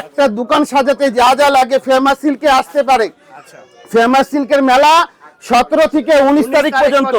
একটা দোকান সাজাতে যা যা লাগে ফেমাস সিল্কে আসতে পারে। আচ্ছা। ফেমাস সিল্কের মেলা সতেরো থেকে উনিশ তারিখ পর্যন্ত।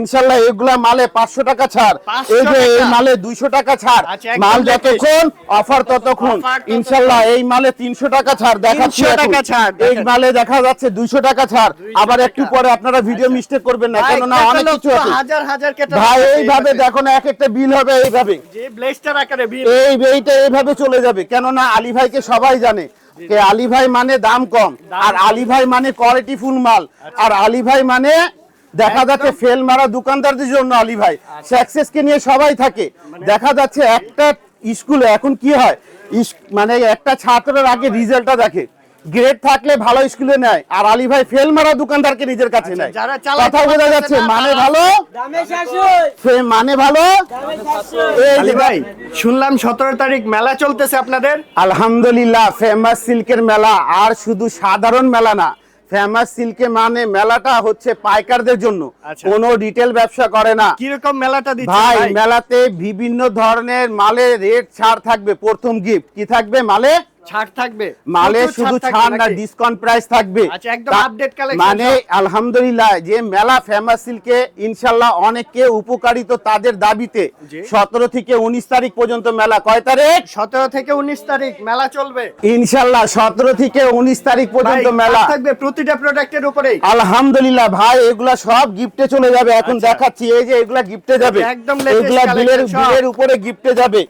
ইনশাল্লাহ এগুলা মালে পাঁচশো টাকা ছাড়। এই যে এই মালে দুইশো টাকা ছাড়। আচ্ছা, মাল যতক্ষণ অফার ততক্ষণ। ইনশাল্লাহ এই মালে তিনশো টাকা ছাড় দেখাচ্ছি 300 এখন। টাকা ছাড়, এই মালে দেখা যাচ্ছে দুইশো টাকা ছাড়। আবার একটু পরে আপনারা ভিডিও মিস্টেক করবেন না ভাই, কেননা অনেক কিছু আছে। ভাই এইভাবে দেখো না এক একটা বিল হবে এইভাবে। এইটা এইভাবে চলে যাবে কেননা আলী ভাইকে সবাই জানে। যে আলী ভাই মানে দাম কম আর আলী ভাই মানে কোয়ালিটি ফুল মাল। আর আলী ভাই মানে দেখা যাচ্ছে ফেল মারা দোকানদারদের জন্য আলী ভাই। সাকসেস কে নিয়ে সবাই থাকে। দেখা যাচ্ছে একটা স্কুলে এখন কি হয়? মানে একটা ছাত্রের আগে রেজাল্টটা দেখে। গ্রেড থাকলে ভালো স্কুলে নেয়। আর আলী ভাই ফেল মারা দোকানদারকে নিজের কাছে নেয়। কথা বোঝা যাচ্ছে মানে ভালো? মানে ভালো? শাশুড় এই আলী ভাই শুনলাম সতেরো তারিখ মেলা চলতেছে আপনাদের? আলহামদুলিল্লাহ ফেমাস সিল্কের মেলা। আর শুধু সাধারণ মেলা না ফেমাস সিল্কে মানে মেলাটা হচ্ছে পাইকারদের জন্য। আচ্ছা। কোনো রিটেল ব্যবসা করে না। কীরকম মেলাটা দিচ্ছে ভাই মেলাতে বিভিন্ন ধরনের মালে রেট ছাড় থাকবে। প্রথম গিফট কি থাকবে? মালে ছাড় থাকবে? মালে শুধু ছাড় না ডিসকাউন্ট প্রাইস থাকবে। আচ্ছা, একদম update collection মানে আলহামদুলিল্লাহ যে মেলা ফেমাস সিল্কে ইনশাল্লাহ অনেকে উপকারিত তাদের দাবিতে জি। সতেরো থেকে উনিশ তারিখ পর্যন্ত মেলা। কয় তারিখ? সতেরো থেকে উনিশ তারিখ মেলা চলবে। ইনশাল্লাহ সতেরো থেকে উনিশ তারিখ পর্যন্ত মেলা। থাকবে প্রতিটা প্রোডাক্টের উপরেই। আলহামদুলিল্লাহ ভাই এগুলা সব গিফটে চলে যাবে। এখন আচ্ছা। দেখাচ্ছি এই যে এগুলা গিফটে যাবে। একদম এগুলা বিলের বিলের উপরে গিফটে যাবে।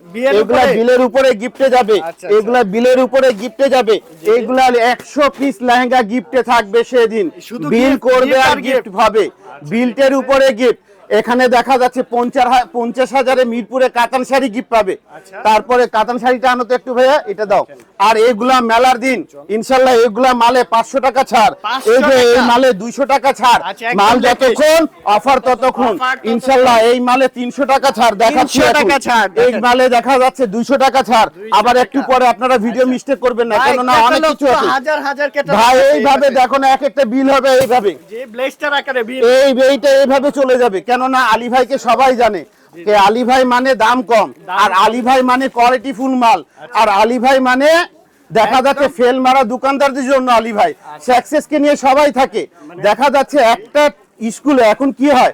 এগুলা বিলের উপরে গিফটে যাবে। আচ্ছা, আচ্ছা। এগুলা বিলের উপরে গিফটে যাবে। এগুলা একশো পিস লেহেঙ্গা গিফটে থাকবে সেদিন। বিল করবে আর গিফট। হবে বিলটের উপরে গিফট এখানে দেখা যাচ্ছে পঞ্চাশ হাজারে মিরপুরে কাতান শাড়ি গিফট পাবে। আচ্ছা। তারপরে কাতান শাড়িটা আনো তো একটু ভাইয়া এটা দাও। আর এগুলা মেলার দিন ইনশাল্লাহ এগুলা মালে পাঁচশো টাকা ছাড়। এই যে এই মালে দুইশো টাকা ছাড়। আচ্ছা, মাল যতক্ষণ অফার ততক্ষণ। ইনশাল্লাহ এই মালে তিনশো টাকা ছাড় দেখাচ্ছি 300 এখন। টাকা ছাড়, এই মালে দেখা যাচ্ছে দুইশো টাকা ছাড়। আবার একটু পরে আপনারা ভিডিও মিস্টেক করবেন না কেননা অনেক কিছু আছে। ভাই এইভাবে দেখো না এক একটা বিল হবে এইভাবে। এই এইটা এইভাবে চলে যাবে কেননা আলী ভাইকে সবাই জানে যে আলী ভাই মানে দাম কম আর আলী ভাই মানে কোয়ালিটি ফুল মাল। আর আলী ভাই মানে দেখা যাচ্ছে ফেল মারা দোকানদারদের জন্য আলী ভাই। সাকসেস কে নিয়ে সবাই থাকে। দেখা যাচ্ছে একটা স্কুলে এখন কি হয়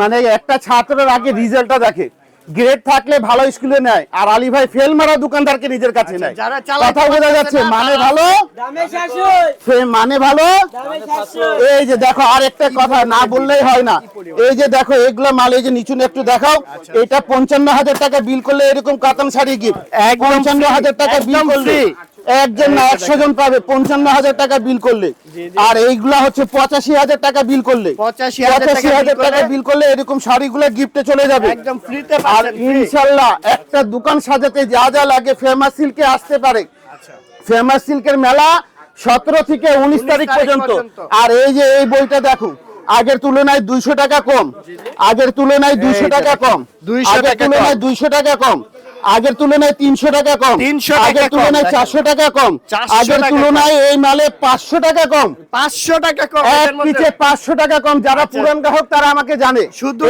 মানে একটা ছাত্রের আগে রেজাল্টটা দেখে। গ্রেড থাকলে ভালো স্কুলে নেয়। আর আলী ভাই ফেল মারা দোকানদারকে নিজের কাছে নেয়। কথা বোঝা যাচ্ছে মানে ভালো? দামে মানে ভালো? এই যে দেখো আর একটা কথা না বললেই হয় না। এই যে দেখো এগুলো মাল এই যে নিচুনে একটু দেখাও। আচ্ছা, এটা পঞ্চান্ন হাজার টাকা বিল করলে এরকম কাতান শাড়ি গিফট পঞ্চান্ন হাজার টাকা বিল করলে। একজন না একশো জন পাবে পঞ্চান্ন হাজার টাকা বিল করলে। আর এইগুলা হচ্ছে পঁচাশি হাজার টাকা বিল করলে। পঁচাশি হাজার টাকা বিল করলে এরকম শাড়িগুলো গিফটে চলে যাবে। একদম ফ্রিতে আর ইনশাল্লাহ একটা দোকান সাজাতে যা যা লাগে ফেমাস সিল্কে আসতে পারে। আচ্ছা। ফেমাস সিল্কের মেলা সতেরো থেকে উনিশ তারিখ পর্যন্ত। আর এই যে এই বইটা দেখো আগের তুলনায় দুইশো টাকা কম। আগের তুলনায় দুইশো টাকা কম। 200 আগের টাকা তুলনায় দুইশো টাকা কম। আগের তুলনায় তিনশো টাকা কম। 300 টাকা আগের তুলনায় চারশো টাকা কম। আগের তুলনায় এই মালে পাঁচশো টাকা কম। পাঁচশো টাকা কম। এক পিছে পাঁচশো টাকা কম। যারা পুরান গ্রাহক তারা আমাকে জানে। শুধু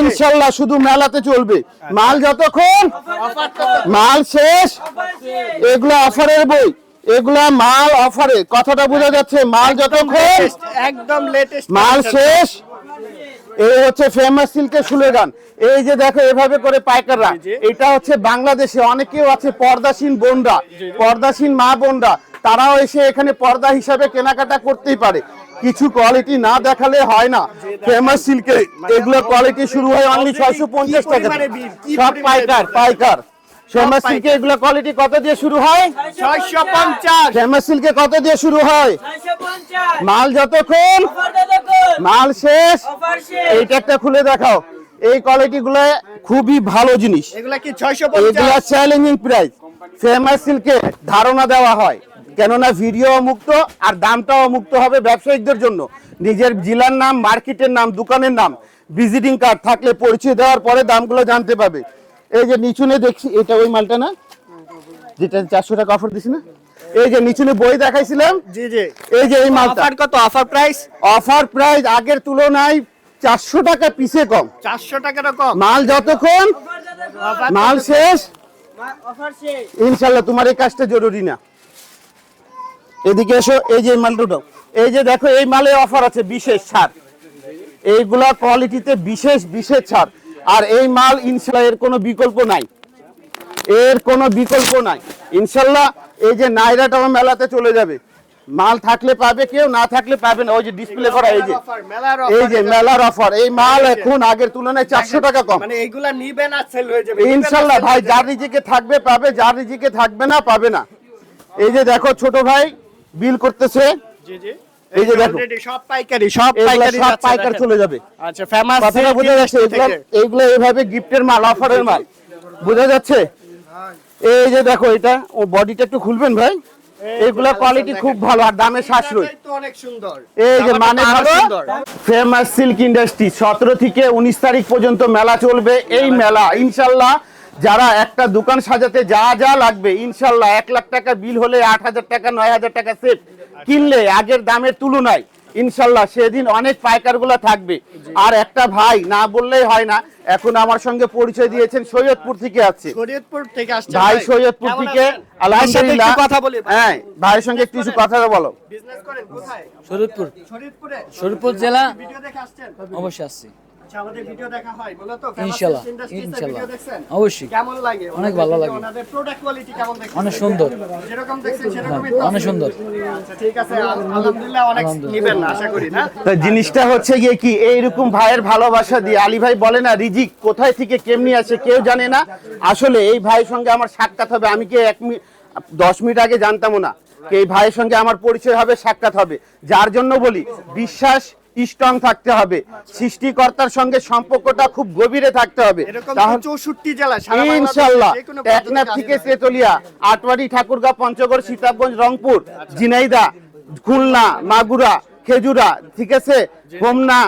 ইনশাল্লাহ শুধু মেলাতে চলবে। মাল যতক্ষণ মাল শেষ এগুলো অফারের বই। এগুলা মাল অফারে। কথাটা বোঝা যাচ্ছে মাল যতক্ষণ একদম লেটেস্ট মাল শেষ এই হচ্ছে ফেমাস সিল্কের সুলেগান। এই যে দেখো এভাবে করে পাইকাররা। এটা হচ্ছে বাংলাদেশে অনেকেও আছে পর্দাসীন বোনরা পর্দাসীন মা বোনরা। তারাও এসে এখানে পর্দা হিসাবে কেনাকাটা করতেই পারে। কিছু কোয়ালিটি না দেখালে হয় না। ফেমাস সিল্কে এগুলো কোয়ালিটি শুরু হয় অনলি ছয়শো পঞ্চাশ টাকা সব পাইকার পাইকার। সিল্কে এগুলো কোয়ালিটি কত দিয়ে শুরু হয়? ছয়শো পঞ্চাশ। সিল্কে কত দিয়ে শুরু হয়? মাল যতক্ষণ মাল শেষ। এইটা একটা খুলে দেখাও। এই কোয়ালিটি গুলো খুবই ভালো জিনিস। এগুলা কি ছয়শো এগুলা চ্যালেঞ্জিং প্রাইস ফেমাস সিল্কে ধারণা দেওয়া হয়। কেননা ভিডিও মুক্ত আর দামটাও মুক্ত হবে ব্যবসায়িকদের জন্য। নিজের জেলার নাম মার্কেটের নাম দোকানের নাম ভিজিটিং কার্ড থাকলে পরিচয় দেওয়ার পরে দামগুলো জানতে পাবে এই যে নিচুনে দেখছি এটা ওই মালটা না? যেটা চারশো টাকা অফার দিছি না? এই যে নিচুনে বই দেখাইছিলাম। জি জি। এই যে এই মালটা। অফার কত? অফার প্রাইস অফার প্রাইস আগের তুলনায় চারশো টাকা পিসে কম। চারশো টাকাটা কম? মাল যতক্ষণ মাল শেষ শেষ। ইনশাল্লাহ তোমার এই কাজটা জরুরি না। এদিকে এসো এই যে মাল দুটো এই যে দেখো এই মালে অফার আছে বিশেষ ছাড়। এইগুলা কোয়ালিটিতে বিশেষ বিশেষ ছাড়। আর এই মাল ইনশাল্লাহ এর কোনো বিকল্প নাই। এর কোনো বিকল্প নাই। ইনশাল্লাহ এই যে নাইরাটাও মেলাতে চলে যাবে। মাল থাকলে পাবে কেউ না থাকলে পাবে না। ওই যে ডিসপ্লে করা এই যে। এই যে মেলার অফার এই মাল এখন আগের তুলনায় চারশো টাকা কম। মানে এইগুলা নিবেন আর সেল হয়ে যাবে। ইনশাল্লাহ ভাই যার রিজিকে থাকবে পাবে। যার রিজিকে থাকবে না পাবে না। এই যে দেখো ছোট ভাই বিল করতেছে। জি জি। এই যে দেখো। সব পাইকারি সব পাইকারি সব পাইকার চলে যাবে। আচ্ছা ফেমাস কথাটা বোঝা যাচ্ছে এইগুলো এইভাবে গিফটের মাল অফারের মাল। বোঝা যাচ্ছে? এই যে দেখো এটা ও বডিটা একটু খুলবেন ভাই? এগুলা কোয়ালিটি খুব ভালো আর দামে সাশ্রয়। তো অনেক সুন্দর। এই যে মানে ভালো ফেমাস সিল্ক ইন্ডাস্ট্রি সতেরো থেকে উনিশ তারিখ পর্যন্ত মেলা চলবে এই মেলা ইনশাল্লাহ যারা একটা দোকান সাজাতে যা যা লাগবে ইনশাল্লাহ এক লাখ টাকা বিল হলে আট হাজার টাকা নয় হাজার টাকা সেট। কিনলে আগের দামের তুলনায় ইনশাল্লাহ সেদিন অনেক পাইকারগুলো থাকবে। আর একটা ভাই না বললেই হয় না এখন আমার সঙ্গে পরিচয় দিয়েছেন সৈয়দপুর থেকে আছে শরীয়তপুর থেকে আসছে ভাই সৈয়দপুর থেকে আলহামদুলিল্লাহ। কথা বলি হ্যাঁ ভাইয়ের সঙ্গে একটু কিছু কথা বলো। বিজনেস করেন কোথায়? শরীরপুর শরীয়তপুরে শরীরপুর জেলা? ভিডিও দেখে আসছেন? অবশ্যই আসছি। আচ্ছা আমাদের ভিডিও দেখা হয় বলো তো? ইনশাল্লাহ, ইনশাআল্লাহ ইনশাল্লাহ। ভিডিও দেখছেন? অবশ্যই। কেমন লাগে? অনেক ভালো লাগে। ওনাদের প্রোডাক্ট কোয়ালিটি কেমন দেখছেন? অনেক সুন্দর। যেরকম দেখছেন সেরকমই অনেক সুন্দর। আচ্ছা ঠিক আছে আলহামদুলিল্লাহ অনেক নিবেন আশা করি না? তো জিনিসটা হচ্ছে গিয়ে কি এইরকম ভাইয়ের ভালোবাসা দিয়ে আলী ভাই বলে না রিজিক কোথায় থেকে কেমনি আসে কেউ জানে না। আসলে এই ভাইয়ের সঙ্গে আমার সাক্ষাৎ হবে আমি কি এক মিনিট দশ মিনিট আগে জানতামও না কি এই ভাইয়ের সঙ্গে আমার পরিচয় হবে সাক্ষাৎ হবে। যার জন্য বলি বিশ্বাস স্ট্রং থাকতে হবে। সৃষ্টিকর্তার সঙ্গে সম্পর্কটা খুব গভীরে থাকতে হবে। চৌষট্টি জেলা ইনশাল্লাহ। থেকে তেতলিয়া আটবাড়ি আটওয়ারি ঠাকুরগাঁ পঞ্চগড় সীতাবগঞ্জ রংপুর ঝিনাইদা খুলনা মাগুরা খেজুরা ঠিক আছে? হোমনা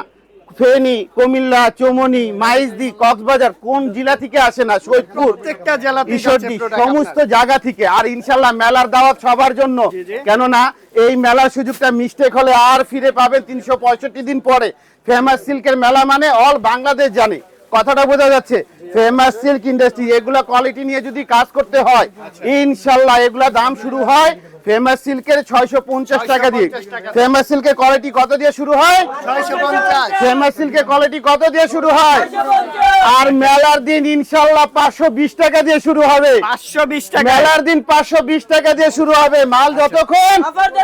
ফেনী কুমিল্লা চৌমনি মাইজদি কক্সবাজার কোন জেলা থেকে আসে না? সৈয়দপুর প্রত্যেকটা জেলা থেকে ঈশ্বরদী সমস্ত জায়গা থেকে। আর ইনশাল্লাহ মেলার দাওয়াত সবার জন্য। কেননা এই মেলার সুযোগটা মিস্টেক হলে আর ফিরে পাবেন তিনশো পঁয়ষট্টি দিন পরে। ফেমাস সিল্কের মেলা মানে অল বাংলাদেশ জানে। কথাটা বোঝা যাচ্ছে ফেমাস সিল্ক ইন্ডাস্ট্রি এগুলা কোয়ালিটি নিয়ে যদি কাজ করতে হয় ইনশাল্লাহ এগুলা দাম শুরু হয় ফেমাস সিল্কের ছয়শো পঞ্চাশ টাকা দিয়ে। 650 টাকা। ফেমাস সিল্কের কোয়ালিটি কত দিয়ে শুরু হয়? 650 ফেমাস সিল্কের কোয়ালিটি কত দিয়ে শুরু হয়? আর মেলার দিন ইনশাল্লাহ পাঁচশো বিশ টাকা দিয়ে শুরু হবে। 520 টাকা। মেলার দিন পাঁচশো বিশ টাকা দিয়ে শুরু হবে। মাল যতক্ষণ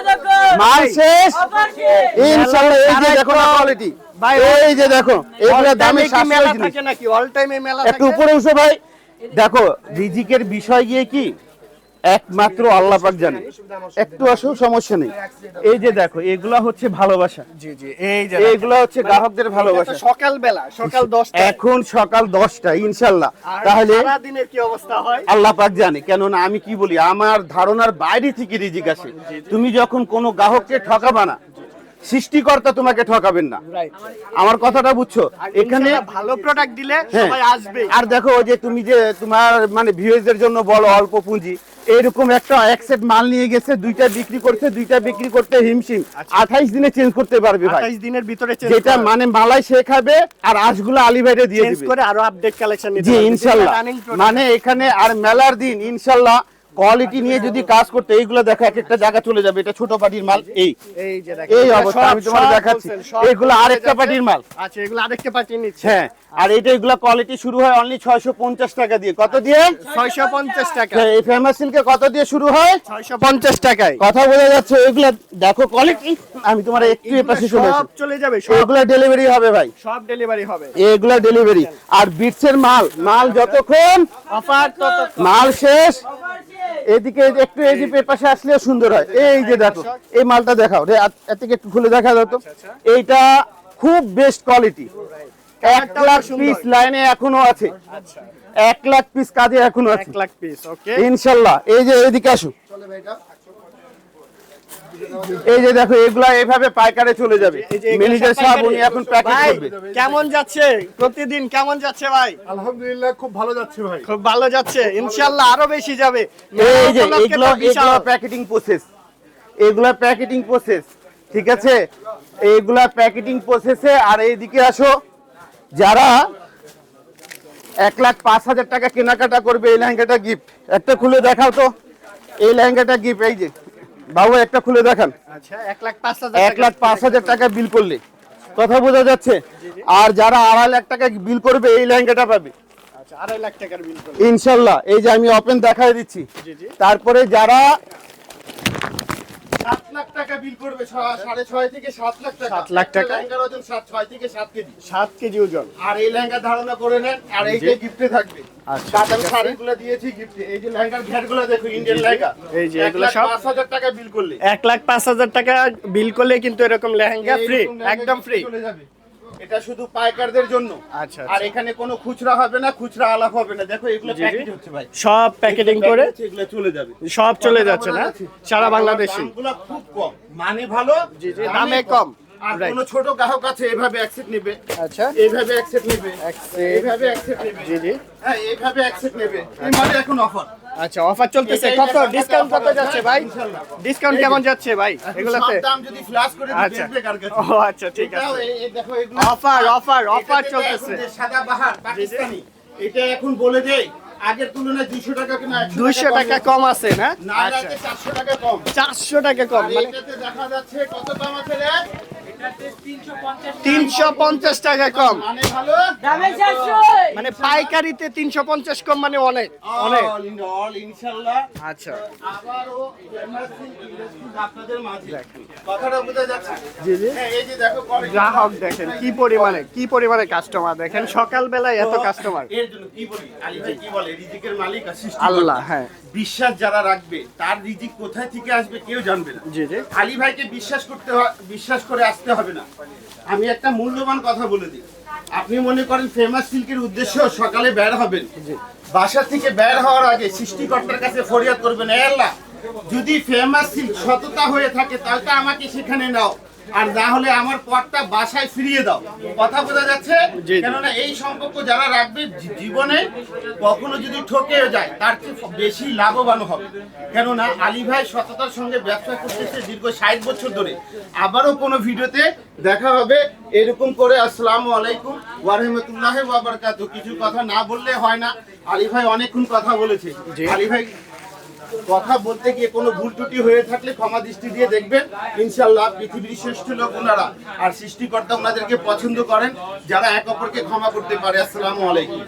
দেখুন মাল শেষ। শেষ। ইনশাল্লাহ এই যে দেখো কোয়ালিটি ভাই, এই যে দেখো এগুলো দামে মেলা থাকে নাকি? অল টাইমে মেলা একটু উপরে উঠো ভাই। দেখো রিজিকের বিষয় গিয়ে কি? একমাত্র আল্লাহ পাক জানে। একটু সমস্যা নেই। এই যে দেখো এগুলা হচ্ছে ভালোবাসা। জি জি এই যে এইগুলা হচ্ছে গ্রাহকদের ভালোবাসা। সকাল বেলা সকাল 10টা এখন সকাল দশটা ইনশাল্লাহ। তাহলে সারা দিনের কি অবস্থা হয়? আল্লাহ পাক জানে। কেননা আমি কি বলি আমার ধারণার বাইরে থেকে রিজিক আসে। তুমি যখন কোনো গ্রাহককে ঠকাবা না সৃষ্টিকর্তা তোমাকে ঠকাবেন না। আমার কথাটা বুঝছ? এখানে ভালো প্রোডাক্ট দিলে হ্যাঁ। সবাই আসবে। আর দেখো যে তুমি যে তোমার মানে ভিউজের জন্য বলো অল্প পুঁজি এরকম একটা এক সেট মাল নিয়ে গেছে দুইটা বিক্রি করছে দুইটা বিক্রি করতে হিমশিম। আঠাইশ দিনে চেঞ্জ করতে পারবে ভাই। 28 দিনের ভিতরে চেঞ্জ যেটা মানে মালাই সে খাবে আর আঁশগুলো আলী ভাইরে দিয়ে চেঞ্জ দিবে। করে আরও আপডেট কালেকশন নিতে জি product। মানে এখানে আর মেলার দিন ইনশাল্লাহ কোয়ালিটি নিয়ে যদি কাজ করতে এইগুলো দেখো এক একটা জায়গা চলে যাবে এটা ছোট পাটির মাল এই। এই যে দেখেন এই এটা অবস্থা আমি তোমার সব দেখাচ্ছি। এগুলো আরেকটা পাটির মাল। আচ্ছা এগুলো আরেকটা পার্টি নিচ্ছে। হ্যাঁ আর এইটা এগুলো কোয়ালিটি শুরু হয় অনলি ছয়শো পঞ্চাশ টাকা দিয়ে। কত দিয়ে? 650 টাকা। হ্যাঁ, এই ফেমাস সিল্কে কত দিয়ে শুরু হয়? 650 টাকায়। কথা বোঝা যাচ্ছে এগুলা দেখো কোয়ালিটি আমি তোমার একটু এ পাশে চলে সব চলে যাবে এগুলা ডেলিভারি হবে ভাই। সব ডেলিভারি হবে। এগুলা ডেলিভারি আর বিটসের মাল মাল যতক্ষণ অফার তত মাল শেষ অফার শেষ। এদিকে একটু এই যে পাশে আসলে সুন্দর হয়। এই যে দেখো এই মালটা দেখাও। রে এদিকে একটু খুলে দেখা দাও তো। এইটা খুব বেস্ট কোয়ালিটি এক লাখ পিস লাইনে এখনও আছে। আচ্ছা। এক লাখ পিস কাজে এখনও আছে। এক লাখ পিস ওকে ইনশাল্লাহ। এই যে এইদিকে আসো। এই যে দেখো এগুলা এইভাবে পাইকারে চলে যাবে। এই যে এগুলো ম্যানেজার সাহেব উনি এখন প্যাকেজ ভাই করবে। কেমন যাচ্ছে? প্রতিদিন কেমন যাচ্ছে ভাই? আলহামদুলিল্লাহ খুব ভালো যাচ্ছে ভাই। খুব ভালো যাচ্ছে। ইনশাআল্লাহ আরও বেশি যাবে। এই যে এগুলো এগুলো প্যাকেটিং প্রসেস এগুলা প্যাকেটিং প্রসেস ঠিক আছে? এইগুলা প্যাকেটিং প্রসেসে আর এইদিকে আসো। যারা এক লাখ পাঁচ হাজার টাকা কেনাকাটা করবে এই লেহেঙ্গাটা গিফট একটা খুলে দেখাও তো। এই লেহেঙ্গাটা গিফট এই যে। বাবু একটা খুলে দেখান। আচ্ছা এক লাখ পাঁচ হাজার এক লাখ পাঁচ হাজার টাকা বিল করলে। কথা বোঝা যাচ্ছে? আর যারা আড়াই লাখ টাকা বিল করবে এই লেহেঙ্গাটা পাবে। আচ্ছা আড়াই লাখ টাকার বিল ইনশাল্লাহ। এই যে আমি ওপেন দেখাই দিচ্ছি। তারপরে যারা সাত লাখ টাকা বিল করবে সাড়ে ছয় থেকে সাত লাখ টাকা। সাত লাখ টাকা? লেহেঙ্গার ওজন সাত ছয় থেকে সাত কেজি। সাত কেজি ওজন। আর এই লেহেঙ্গা ধারণা করে নেন আর এইটা গিফটে থাকবে। আচ্ছা, কাতান। শাড়িগুলো দিয়েছি গিফটে এই যে লেহেঙ্গার দেখো ইন্ডিয়ান লেহেঙ্গা। এই যে এগুলো সব? পাঁচ হাজার টাকা বিল করলে। এক লাখ পাঁচ হাজার টাকা বিল করলে কিন্তু এরকম লেহেঙ্গা ফ্রি একদম ফ্রি চলে যাবে। এটা শুধু পাইকারদের জন্য। আচ্ছা, আর আচ্ছা। এখানে কোনো খুচরা হবে না খুচরা আলাপ হবে না। দেখো এগুলো জি, জি। প্যাকেট হচ্ছে ভাই। সব প্যাকেটিং করে এগুলো চলে যাবে। সব চলে যাচ্ছে না? সারা বাংলাদেশে। দামগুলো খুব কম। মানে ভালো দামে কম। আর. কোনো ছোট গ্রাহক আছে এভাবে অ্যাকসেপ্ট নেবে। আচ্ছা। এইভাবে অ্যাকসেপ্ট নেবে। এইভাবে অ্যাকসেপ্ট নেবে। জি জি। হ্যাঁ এইভাবে অ্যাকসেপ্ট নেবে। এই মানে এখন অফার আচ্ছা অফার চলতেছে। কত? ডিসকাউন্ট কত যাচ্ছে ভাই? ডিসকাউন্ট কেমন যাচ্ছে ভাই এগুলাতে? সব দাম যদি ফ্ল্যাশ করে দিই আচ্ছা। কার কাছে? ও আচ্ছা ঠিক আছে। এই- দেখো এগুলো এটা offer থেকে চলতেছে। সাদা বাহার পাকিস্তানি এটা এখন বলে দেই আগের তুলনায় 200 টাকা কিনা 100 দুইশো টাকা কম আছে না? না আচ্ছা। 400 টাকা কম। চারশো টাকা কম মানে এটাতে দেখা যাচ্ছে কত দাম আছে রে? তিনশো পঞ্চাশ টাকা কম। মানে ভালো দামে চারশো। মানে পাইকারিতে তিনশো পঞ্চাশ কম মানে অনেক অনেক। অল ইন অল ইনশাআল্লাহ আচ্ছা। আবারও এমার্জেন্সি ইন্ডাস্ট্রিজ আপনাদের মাঝে। কথাটা বোঝা যাচ্ছে? জি জি। হ্যাঁ এই যে দেখো quality। গ্রাহক দেখেন কি পরিমাণে কি পরিমাণে কাস্টমার দেখেন সকালবেলায় এত কাস্টমার এর জন্য কি বলি? আলী ভাই কি বলে রিজিকের মালিক আর সৃষ্টি আল্লাহ হ্যাঁ। বিশ্বাস যারা রাখবে তার রিজিক কোথায় থেকে আসবে কেউ জানবে না। জি জি। আলী ভাইকে বিশ্বাস করতে বিশ্বাস করে আসতে হবে না। আমি একটা মূল্যবান কথা বলে দিই। আপনি মনে করেন ফেমাস সিল্কের উদ্দেশ্য সকালে বের হবেন। বাসা থেকে বের হওয়ার আগে সৃষ্টিকর্তার কাছে ফরিয়াদ করবেন "এ আল্লাহ যদি ফেমাস সিল্ক সততা হয়ে থাকে তাহলে তো আমাকে সেখানে নাও। আর না হলে আমার পথটা বাসায় ফিরিয়ে দাও। কথা বোঝা যাচ্ছে। কেননা এই সম্পর্ক যারা রাখবে জীবনে কখনো যদি ঠকেও যায় তার চেয়ে বেশি লাভবান হবে। কেননা আলী ভাই সততার সঙ্গে ব্যবসা করতেছে দীর্ঘ ষাট বছর ধরে। আবারও কোনো ভিডিওতে দেখা হবে। এরকম করে আসসালামু আলাইকুম ওয়ারহমতুল্লাহ ওয়াবারকাতু কিছু কথা না বললে হয় না। আলী ভাই অনেকক্ষণ কথা বলেছে। আলী ভাই কথা বলতে গিয়ে কোনো ভুল ত্রুটি হয়ে থাকলে ক্ষমা দৃষ্টি দিয়ে দেখবেন। ইনশাল্লাহ পৃথিবীর শ্রেষ্ঠ লোক ওনারা। আর সৃষ্টিকর্তা ওনাদেরকে পছন্দ করেন, যারা এক অপরকে ক্ষমা করতে পারে। আসসালামু আলাইকুম।